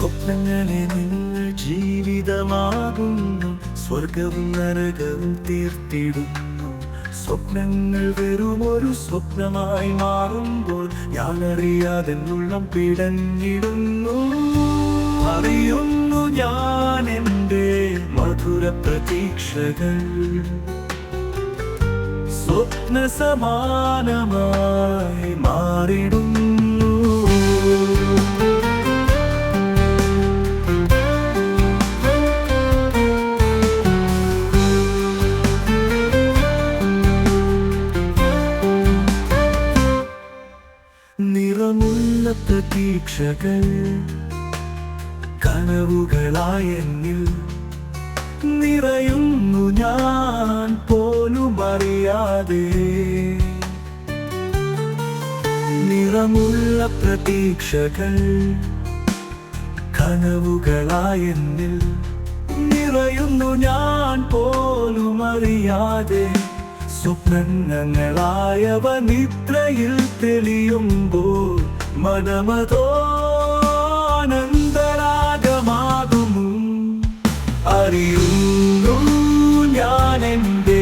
സ്വപ്നങ്ങളെ നിങ്ങൾ ജീവിതമാകുന്നു. സ്വർഗവും നരകവും തീർത്തിടുന്നു. സ്വപ്നങ്ങൾ വെറും ഒരു സ്വപ്നമായി മാറുമ്പോൾ ഞാൻ അറിയാതെ ഉള്ളം പിടഞ്ഞിടുന്നു. അറിയുന്നു ഞാൻ എന്റെ മധുര പ്രതീക്ഷകൾ. സ്വപ്ന സമാനമായി മാറിടുന്നു. നിറമുള്ള തീക്ഷകൾ കനവുകളായെങ്കിൽ നിറയുന്നു ഞാൻ പോലും അറിയാതെ നിറമുള്ള പ്രതീക്ഷകൾ കനവുകളായെന്നിൽ നിറയുന്നു ഞാൻ പോലും അറിയാതെ സ്വപ്നങ്ങളായവ നിദ്രയിൽ തെളിയുമ്പോൾ മനമതോ ആനന്ദരാഗമാകുന്നു അറിയുന്നു ഞാൻ എന്റെ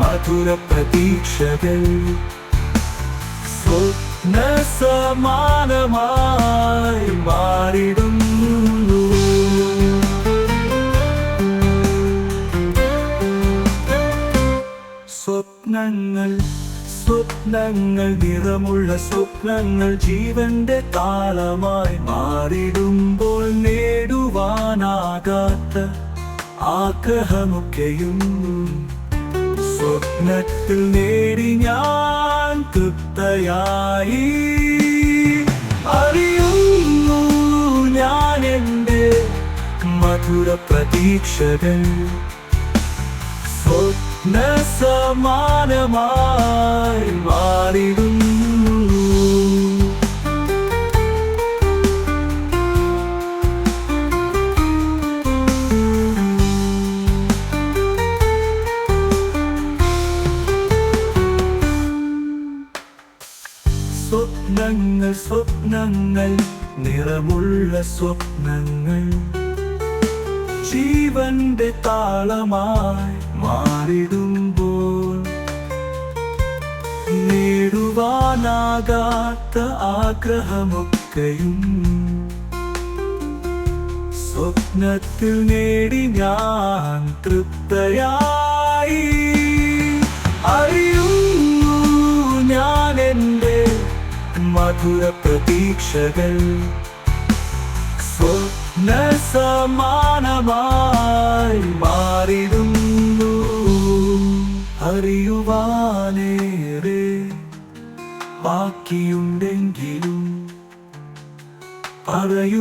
മധുര പ്രതീക്ഷകൾ. സ്വപ്ന സമാനമായി മാറിടുന്നു സ്വപ്നങ്ങൾ നിറമുള്ള സ്വപ്നങ്ങൾ ജീവന്റെ താളമായി മാറിടുമ്പോൾ നേടുവാനാകാത്ത ആഗ്രഹമൊക്കെയും സ്വപ്നത്തിൽ നേടി ഞാൻ തൃപ്തയായി. അറിയുന്നു ഞാൻ എന്റെ മധുര പ്രതീക്ഷകൾ. സ്വപ്ന സമാനമായി മാറിടും സ്വപ്നങ്ങൾ സ്വപ്നങ്ങൾ നിറമുള്ള സ്വപ്നങ്ങൾ. ജീവന്റെ താളമായി മാറിടുമ്പോൾ നേടുവാനാകാത്ത ആഗ്രഹമൊക്കെയും സ്വപ്നത്തിൽ നേടി ഞാൻ തൃപ്തയായി. അറിയുന്നു ഞാൻ എന്റെ മധുര പ്രതീക്ഷകൾ. സ്വപ്ന സമാനമായി മാറിടുന്നു അറിയുവാനേറെ ബാക്കിയുണ്ടെങ്കിലും പറയുവാനാകാതെ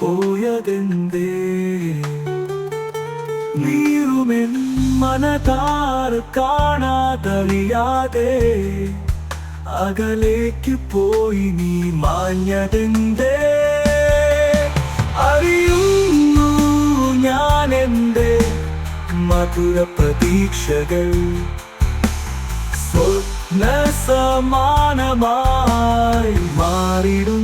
പോയതെന്തേ? നീറുമെൻ മനതാർ കാണാതറിയാതെ അകലേക്ക് പോയി നീ മാഞ്ഞതെന്തേ? അറിയുന്നു എന്റെ മധുര പ്രതീക്ഷകൾ സ്വപ്ന സമാനമായി മാറിടുന്നു